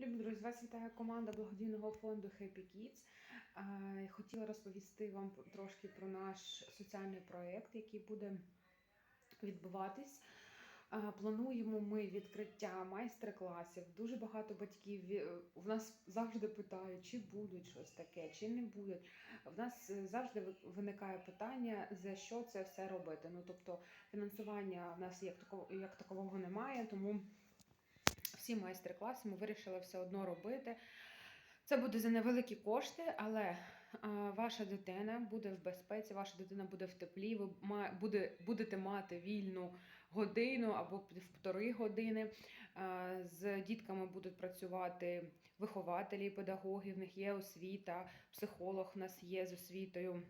Любі друзі, вас вітає команда благодійного фонду Happy Kids. Е, Хотіла розповісти вам трошки про наш соціальний проєкт, який буде відбуватись. Е, Плануємо ми відкриття майстер-класів. Дуже багато батьків в нас завжди питають, чи будуть щось таке, чи не будуть. В нас е, завжди ви- виникає питання, за що це все робити. Ну тобто фінансування в нас як такого, як такового немає, тому всі майстер-класи ми вирішили все одно робити. Це буде за невеликі кошти, але ваша дитина буде в безпеці, ваша дитина буде в теплі, ви буде, будете мати вільну годину або півтори години. З дітками будуть працювати вихователі, педагоги, в них є освіта, психолог в нас є з освітою.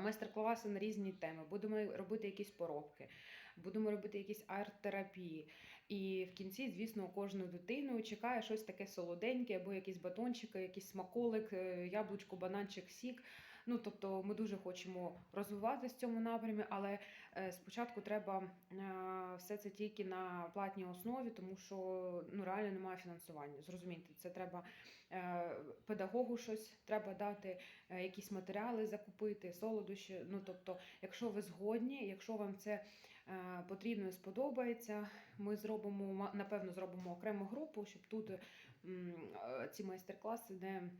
Майстер-класи на різні теми. Будемо робити якісь поробки, будемо робити якісь арт-терапії. І в кінці, звісно, кожну дитину чекає щось таке солоденьке, або якісь батончики, якийсь смаколик, е, яблучко, бананчик, сік. Ну, тобто ми дуже хочемо розвиватися в цьому напрямі, але е, спочатку треба е, все це тільки на платній основі, тому що ну, реально немає фінансування. Зрозумійте, це треба педагогу щось треба дати, якісь матеріали закупити, солодощі. Ну, тобто, якщо ви згодні, якщо вам це потрібно і сподобається, ми зробимо, напевно, зробимо окрему групу, щоб тут е, ці майстер-класи не.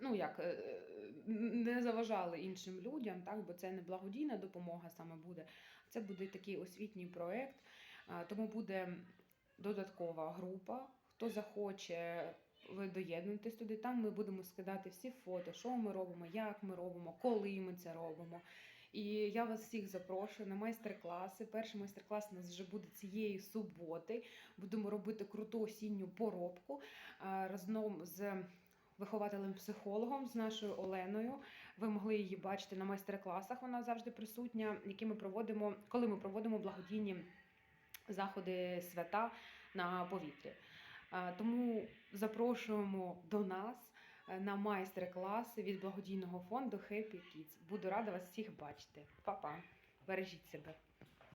Ну, як е, не заважали іншим людям, так, бо це не благодійна допомога саме буде, це буде такий освітній проєкт. Тому буде додаткова група. Хто захоче, ви туди. Там ми будемо скидати всі фото, що ми робимо, як ми робимо, коли ми це робимо. І я вас всіх запрошую на майстер-класи. Перший майстер-клас у нас вже буде цієї суботи. Будемо робити круту осінню поробку разом з вихователем-психологом, з нашою Оленою. Ви могли її бачити на майстер-класах. Вона завжди присутня, які ми проводимо, коли ми проводимо благодійні заходи свята на повітрі. Тому запрошуємо до нас на майстер-класи від благодійного фонду Happy Kids. Буду рада вас всіх бачити. Па-па! Бережіть себе.